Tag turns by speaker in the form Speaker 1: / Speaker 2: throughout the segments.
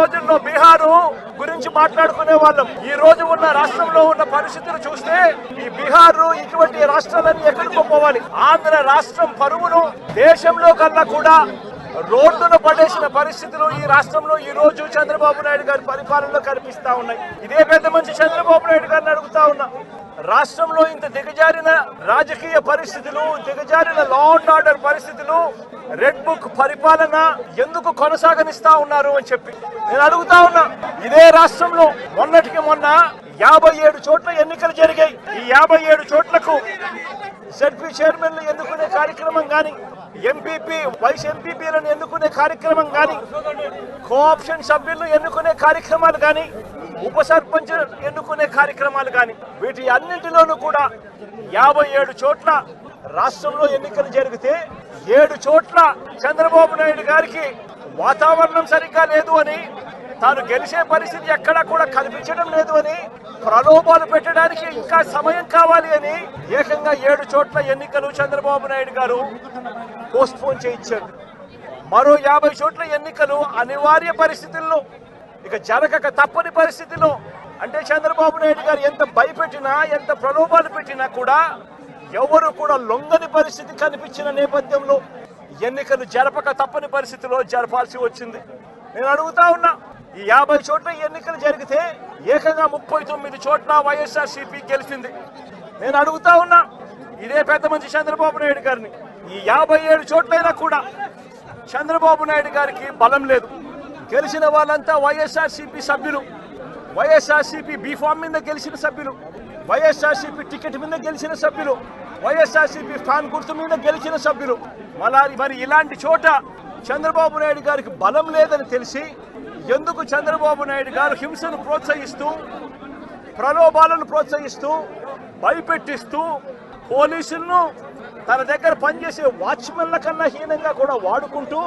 Speaker 1: రోజుల్లో బీహారు గురించి మాట్లాడుకునే వాళ్ళం. ఈ రోజు ఉన్న రాష్ట్రంలో ఉన్న పరిస్థితులు చూస్తే ఈ బీహారు ఇటువంటి రాష్ట్రాలన్నీ ఎక్కడికో పోవాలి. ఆంధ్ర రాష్ట్రం పరువును దేశంలో కన్నా కూడా రోడ్డున పడేసిన పరిస్థితులు ఈ రాష్ట్రంలో ఈ రోజు చంద్రబాబు నాయుడు గారి పరిపాలనలో కనిపిస్తా ఉన్నాయి. ఇదే పెద్ద మంచి చంద్రబాబు నాయుడు గారిని అడుగుతా ఉన్నా. రాష్ట్రంలో ఇంత దిగజారిన రాజకీయ పరిస్థితులు దిగజారిన లా అండ్ ఆర్డర్ పరిస్థితులు రెడ్ బుక్ పరిపాలన ఎందుకు కొనసాగనిస్తా ఉన్నారు అని చెప్పి నేను అడుగుతా ఉన్నా. ఇదే రాష్ట్రంలో మొన్నటికి మొన్న యాభై ఏడు చోట్ల ఎన్నికలు జరిగాయి. ఈ యాభై ఏడు చోట్లకు జడ్పీ చైర్మన్లు ఎన్నుకునే కార్యక్రమం కానీ ఎంపీపీ వైస్ ఎంపీపీలను ఎన్నుకునే కార్యక్రమం కానీ కోఆప్షన్ సభ్యులను ఎన్నుకునే కార్యక్రమాలు కానీ ఉప సర్పంచ్ ఎన్నుకునే కార్యక్రమాలు కానీ వీటి అన్నింటిలోనూ కూడా యాభై ఏడు చోట్ల రాష్ట్రంలో ఎన్నికలు జరిగితే ఏడు చోట్ల చంద్రబాబు నాయుడు గారికి వాతావరణం సరిగ్గా లేదు అని తాను గెలిచే పరిస్థితి ఎక్కడా కూడా కనిపించడం లేదు అని ప్రలోభాలు పెట్టడానికి ఇంకా సమయం కావాలి అని ఏకంగా ఏడు చోట్ల ఎన్నికలు చంద్రబాబు నాయుడు గారు పోస్ట్ పోన్ చేయించారు. మరో యాభై చోట్ల ఎన్నికలు అనివార్య పరిస్థితుల్లో ఇక జరగక తప్పని పరిస్థితిలో అంటే చంద్రబాబు నాయుడు గారు ఎంత భయపెట్టినా ఎంత ప్రలోభాలు పెట్టినా కూడా ఎవరు కూడా లొంగని పరిస్థితి కనిపించిన నేపథ్యంలో ఎన్నికలు జరపక తప్పని పరిస్థితిలో జరపాల్సి వచ్చింది. నేను అడుగుతా ఉన్నా ఈ యాభై చోట్ల ఎన్నికలు జరిగితే ఏకంగా ముప్పై తొమ్మిది చోట్ల వైఎస్ఆర్సీపీ గెలిచింది. నేను అడుగుతా ఉన్నా ఇదే పెద్ద మంచి చంద్రబాబు నాయుడు గారిని. ఈ యాభై ఏడు చోట్లైనా కూడా చంద్రబాబు నాయుడు గారికి బలం లేదు. గెలిచిన వాళ్ళంతా వైఎస్ఆర్సీపీ సభ్యులు. వైఎస్ఆర్సీపీ బీఫామ్ మీద గెలిచిన సభ్యులు. వైఎస్ఆర్సీపీ టికెట్ మీద గెలిచిన సభ్యులు. వైఎస్ఆర్సీపీ ఫ్యాన్ గుర్తు మీద గెలిచిన సభ్యులు. మళ్ళీ మరి ఇలాంటి చోట చంద్రబాబు నాయుడు గారికి బలం లేదని తెలిసి ఎందుకు చంద్రబాబు నాయుడు గారు హింసను ప్రోత్సహిస్తూ ప్రలోభాలను ప్రోత్సహిస్తూ భయపెట్టిస్తూ పోలీసులను తన దగ్గర పనిచేసే వాచ్మెన్ల కన్నా హీనంగా కూడా వాడుకుంటూ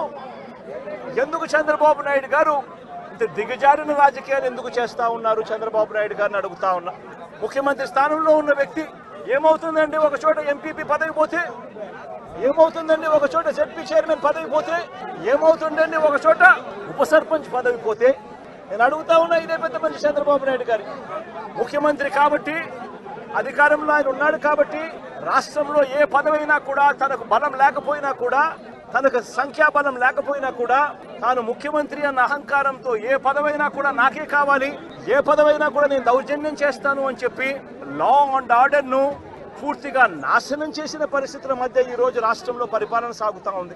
Speaker 1: ఎందుకు చంద్రబాబు నాయుడు గారు ఇంత దిగజారిన రాజకీయాలు ఎందుకు చేస్తూ ఉన్నారు? చంద్రబాబు నాయుడు గారిని అడుగుతా ఉన్నా. ముఖ్యమంత్రి స్థానంలో ఉన్న వ్యక్తి ఏమవుతుందండి? ఒక చోట ఎంపీపీ పదవి పోతే ఏమవుతుందండి? ఒక చోట జడ్పీ చైర్మన్ పదవి పోతే ఏమవుతుందండి? ఒక చోట ఉప సర్పంచ్ పదవి పోతే నేను అడుగుతా ఉన్నా ఇదే పెద్ద మంచి చంద్రబాబు నాయుడు గారి ముఖ్యమంత్రి కాబట్టి అధికారంలో ఆయన ఉన్నాడు కాబట్టి రాష్ట్రంలో ఏ పదవైనా కూడా తనకు బలం లేకపోయినా కూడా తనకు సంఖ్యాబలం లేకపోయినా కూడా తాను ముఖ్యమంత్రి అన్న అహంకారంతో ఏ పదవైనా కూడా నాకే కావాలి ఏ పదవైనా కూడా నేను దౌర్జన్యం చేస్తాను అని చెప్పి లా అండ్ ఆర్డర్ను పూర్తిగా నాశనం చేసిన పరిస్థితుల మధ్య ఈ రోజు రాష్ట్రంలో పరిపాలన సాగుతా ఉంది.